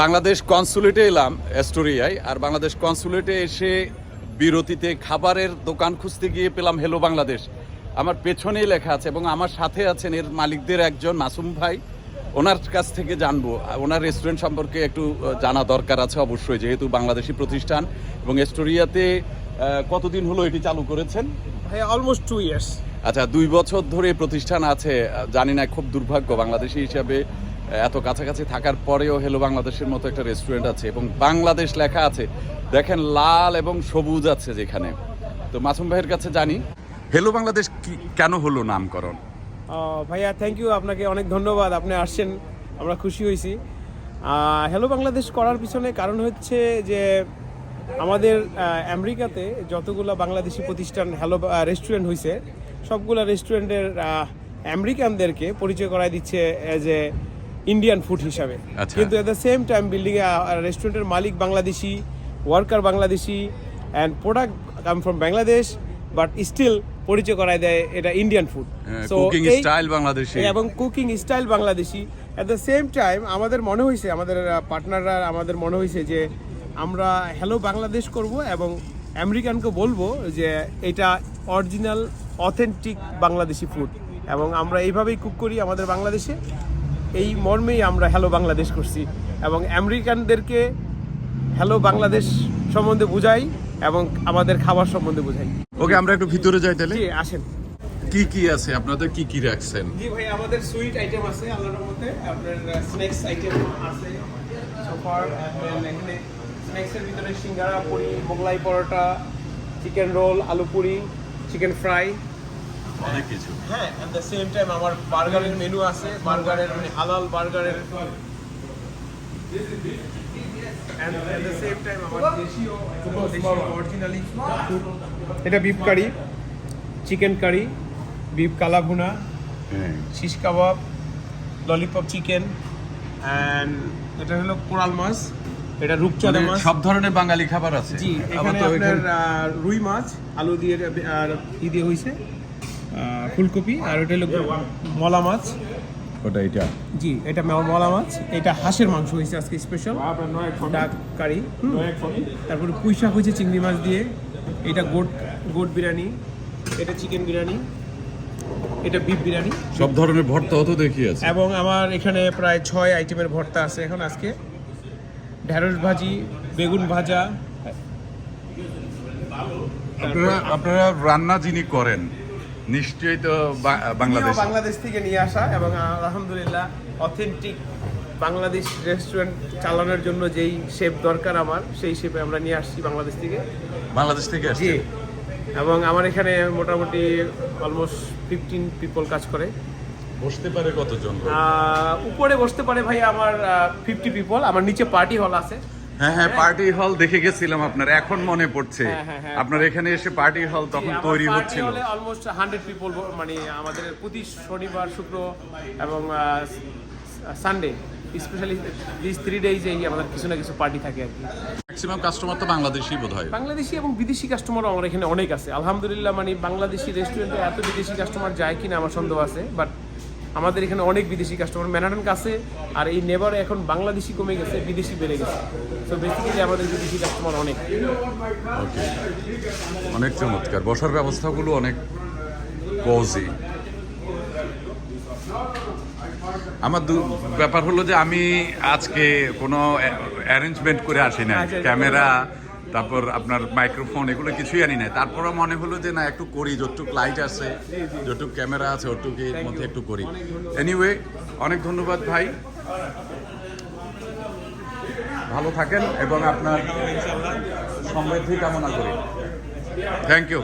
বাংলাদেশ কনসুলেটে এলাম অ্যাস্টোরিয়ায় আর বাংলাদেশ কনসুলেটে এসে বিরতিতে খাবারের দোকান খুঁজতে গিয়ে পেলাম হেলো বাংলাদেশ আমার পেছনেই লেখা আছে এবং আমার সাথে আছেন এর মালিকদের একজন মাসুম ভাই। ওনার কাছ থেকে জানব। ওনার রেস্টুরেন্ট সম্পর্কে একটু জানা দরকার আছে অবশ্যই যেহেতু বাংলাদেশি প্রতিষ্ঠান এবং অ্যাস্টোরিয়াতে কতদিন হলো এটি চালু করেছেন? ভাই অলমোস্ট টু ইয়ার্স আচ্ছা দুই বছর ধরে প্রতিষ্ঠান আছে। জানি না খুব দুর্ভাগ্য বাংলাদেশি হিসাবে। এত কাছাকাছি থাকার পরেও হেলো বাংলাদেশের মতো একটা রেস্টুরেন্ট আছে এবং বাংলাদেশ লেখা আছে। দেখেন লাল এবং সবুজ আছে যেখানে। তো মাসুম ভাইয়ের কাছে জানি হেলো বাংলাদেশ কি কেন হলো নামকরণ? ভাইয়া থ্যাংক ইউ আপনাকে অনেক ধন্যবাদ, আপনি আসছেন, আমরা খুশি হয়েছি। হ্যালো বাংলাদেশ করার পিছনে কারণ হচ্ছে যে আমাদের আমেরিকাতে যতগুলো বাংলাদেশি প্রতিষ্ঠান হ্যালো রেস্টুরেন্ট হয়েছে সবগুলো রেস্টুরেন্টের আমেরিকানদেরকে পরিচয় করায় দিচ্ছে এ ইন্ডিয়ান ফুড হিসাবে। আচ্ছা। কিন্তু এট দ্য সেম টাইম বিল্ডিংয়ে রেস্টুরেন্টের মালিক Bangladeshi worker Bangladeshi and product come from Bangladesh but still পরিচয় করায় দেয় এটা Indian food cooking style Bangladeshi. এবং cooking style Bangladeshi. At the same time আমাদের মনে হয়েছে আমাদের পার্টনাররা আমাদের মনে হয়েছে যে আমরা হ্যালো বাংলাদেশ করব এবং আমেরিকানকে বলব যে এটা অরিজিনাল অথেন্টিক বাংলাদেশি ফুড এবং আমরা এইভাবেই কুক করি আমাদের বাংলাদেশে। এই মর্মেই আমরা হ্যালো বাংলাদেশ করছি এবং আমেরিকানদেরকে হ্যালো বাংলাদেশ সম্বন্ধে বুঝাই এবং আমাদের খাবার সম্বন্ধে বুঝাই। ওকে আমরা একটু ভিতরে যাই তাহলে? আসেন। কি কি আছে? আপনাদের কি কি রাখছেন? জি ভাই আমাদের সুইট আইটেম আছে আল্লাহর মধ্যে আপনার স্ন্যাক্স আইটেম আছে সোফার এখানে স্ন্যাক্সের ভিতরে সিঙ্গারা পুরি মোগলাই পরোটা চিকেন রোল আলু পুরি চিকেন ফ্রাই অনেক কিছু। হ্যাঁ অ্যাট দ্য সেম টাইম আমার বার্গারের মেনু আছে বার্গারের মানে হালাল বার্গারের। এটা beef curry chicken curry beef kala bhuna হ্যাঁ। Shish kebab lollipop chicken and এটা হলো কোরাল মাছ এটা রূপচাঁদা মাছ। মানে সব ধরনের বাঙালি খাবার আছে। জি এখানে তো আপনার রুই মাছ আলু দিয়ে আর ই দিয়ে হয়েছে আহ, ফুলকপি আর ওটা হলো মলা মাছ। ওটা এটা? জি এটা মলা মাছ। এটা হাঁসের মাংস হয়েছে আজকে স্পেশাল ডাক কারি। তারপরে পুঁই শাক হয়েছে চিংড়ি মাছ দিয়ে। এটা গোট গোট বিরিয়ানি। এটা চিকেন বিরিয়ানি। এটা বিফ বিরিয়ানি। সব ধরনের ভর্তা তো দেখি আছে। এবং আমার এখানে প্রায় ছয় আইটেমের ভর্তা আছে এখন আজকে। ঢেঁড়স ভাজি বেগুন ভাজা। আপনারা আপনারা রান্না যিনি করেন নিশ্চয়ই তো বাংলাদেশ। বাংলাদেশ থেকে নিয়ে আসা এবং আলহামদুলিল্লাহ অথেন্টিক বাংলাদেশ রেস্টুরেন্ট চালানোর জন্য যেই শেপ দরকার আমার সেই শেপে আমরা নিয়ে আসছি বাংলাদেশ থেকে। বাংলাদেশ থেকে আসছে এবং আমার এখানে মোটামুটি অলমোস্ট ফিফটিন পিপল কাজ করে। বসতে পারে কতজন? উপরে বসতে পারে ভাই আমার ফিফটি পিপল আমার নিচে পার্টি হল আছে। হ্যাঁ হ্যাঁ পার্টি হল দেখে গেছিলাম আপনার এখন মনে পড়ছে। হ্যাঁ, হ্যাঁ, হ্যাঁ। আপনার এখানে এসে পার্টি হল তখন তৈরি হচ্ছিল। অলমোস্ট হান্ড্রেড পিপল মানে আমাদের প্রতি শনিবার শুক্র এবং Sunday specially this three days এই আমাদের কিছু না কিছু পার্টি থাকে আর কি। ম্যাক্সিমাম কাস্টমার তো বাংলাদেশি বোধ হয় বাংলাদেশি এবং বিদেশি কাস্টমারও আমার এখানে অনেক আছে। আলহামদুলিল্লাহ মানে বাংলাদেশি রেস্টুরেন্টে এত বিদেশি কাস্টমার যায় কিনা আমার সন্দেহ আছে বাট আমাদের এখানে অনেক বিদেশি কাস্টমার ম্যানাটন কাছে আর এই নেবারে এখন বাংলাদেশি কমে গেছে বিদেশি বেড়ে গেছে। তো বেসিক্যালি আমাদের বিদেশি কাস্টমার অনেক। অনেক চমৎকার। বসার ব্যবস্থাগুলো অনেক কজি আমার দু- ব্যাপার হলো যে আমি আজকে কোনো অ্যারেঞ্জমেন্ট করে আসি না আচ্ছা, ক্যামেরা তারপর আপনার মাইক্রোফোন এগুলো কিছুই আনি নাই তারপরে মনে হলো যে, না, একটু করি, যতটুক লাইট আছে, যতটুক ক্যামেরা আছে ওটুকু এর মধ্যে একটু করি। এনিওয়ে অনেক ধন্যবাদ ভাই। ভালো থাকেন এবং আপনার সমৃদ্ধি কামনা করি। Thank you